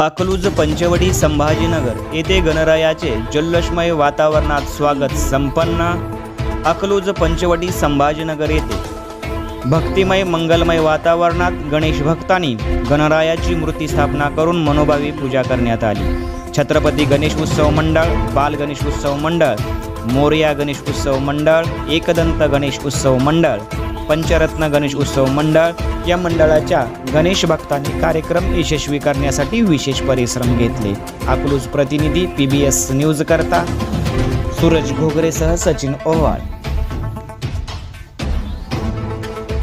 अकलूज पंचवडी संभाजीनगर येथे गणरायाचे जल्लोषमय वातावरणात स्वागत संपन्न. अकलूज पंचवटी संभाजीनगर येथे भक्तिमय मंगलमय वातावरणात गणेश भक्तांनी गणरायाची मूर्ती स्थापना करून मनोभावी पूजा करण्यात आली. छत्रपती गणेश उत्सव मंडळ बाल गणेश उत्सव मंडळ मोरया गणेश उत्सव मंडळ एकदंत गणेश उत्सव मंडळ पंचरत्न गणेश उत्सव मंडळ या मंडळाच्या गणेश भक्तांनी कार्यक्रम यशस्वी करण्यासाठी विशेष परिश्रम घेतले. अकलूज प्रतिनिधी पी बी एस न्यूज करता सूरज घोगरेसह सचिन ओव्हाळ